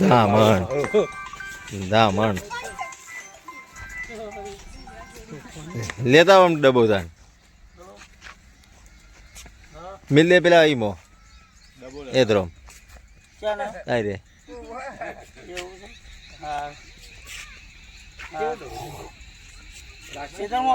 દામણ દામણ લેતા આમ ડબો તાણ. મિલે પેલા ઈમો. એતરો ધ્રોમ આઈ રે રાખશે તમે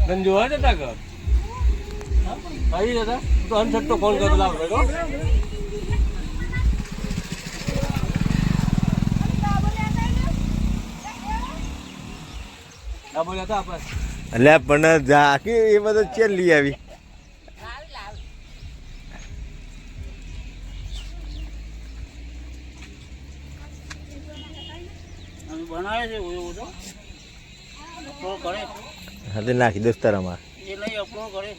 તને જોવા જતા તો અનસટ તો ફોન એટલે પણ ઝાકી એ બધા ચેલ લઈ આવી? બનાવે છે એવું તો અપલો કરે. હા તે નાખી દોસ્તારામાં એ લઈ અપલો કરે.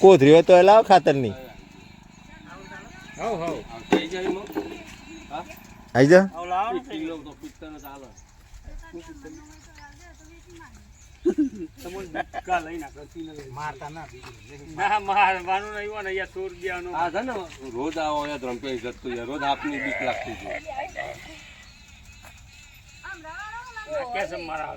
કોથરી હોય તો લાવ. ખાતરની આઈ જા. આવ લાવો ને પીક લો તો પીકતા ને ચાલે કા લઈ નાખ મારતા ના ના નહીં હોય ને અહીંયા ચોર ગયાનો હા છે ને રોજ આવો અહીંયા રમપે જતો યાર રોજ આપની બીક લાગતી છે કેસે મારા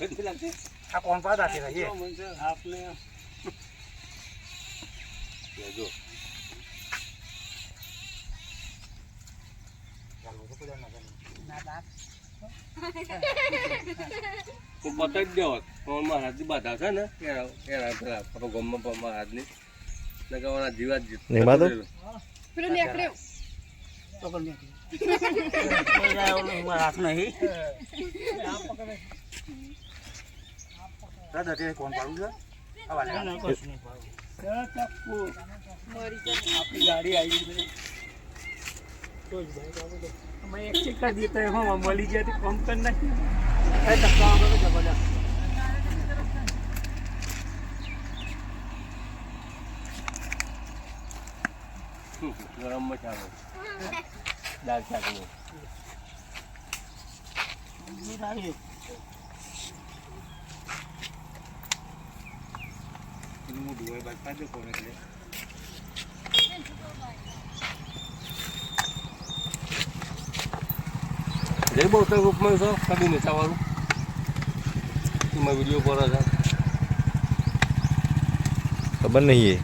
નથી લાગતી આ કોણ પાડા છે ભાઈ? આપને જો હું બતાવી દેવો પણ હાથની બાધા છે ને એના એના પેલા આપણો ગમમાં પણ મારા હાથની ને કે ઓના જીવા જ નહીં. બાધો? પેલું નીકળ્યું તો કર નીકળી નહીં દાદા તે કોણ પાડું છે. આપણી ગાડી આવી અમે એક ચેક કરી દીધો એ હમ મળી ગયા તો કમ કરી નાખી ધક્કા વગર જબરદસ્ત ગરમ મસાલો? દાળ શાકનો. જય બહુ રૂપમાં છો કદી નીચાવાળું એમાં વીડિયો પર ખબર નહીં.